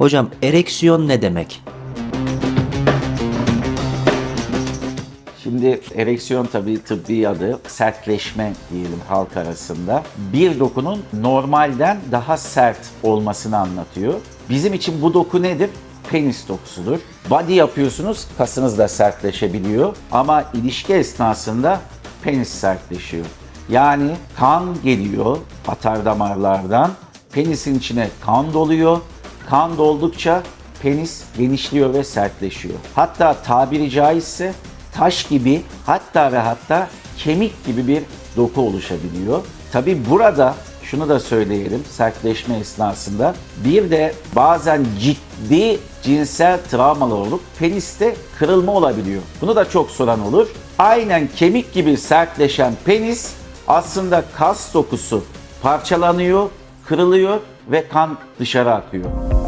Hocam ereksiyon ne demek? Şimdi ereksiyon tabii tıbbi adı sertleşme diyelim halk arasında. Bir dokunun normalden daha sert olmasını anlatıyor. Bizim için bu doku nedir? Penis dokusudur. Body yapıyorsunuz, kasınız da sertleşebiliyor. Ama ilişki esnasında penis sertleşiyor. Yani kan geliyor atar damarlardan. Penisin içine kan doluyor. Kan doldukça penis genişliyor ve sertleşiyor. Hatta tabiri caizse taş gibi hatta ve hatta kemik gibi bir doku oluşabiliyor. Tabi burada şunu da söyleyelim sertleşme esnasında bir de bazen ciddi cinsel travmalar olup peniste kırılma olabiliyor. Bunu da çok soran olur. Aynen kemik gibi sertleşen penis aslında kas dokusu parçalanıyor, kırılıyor ve kan dışarı akıyor.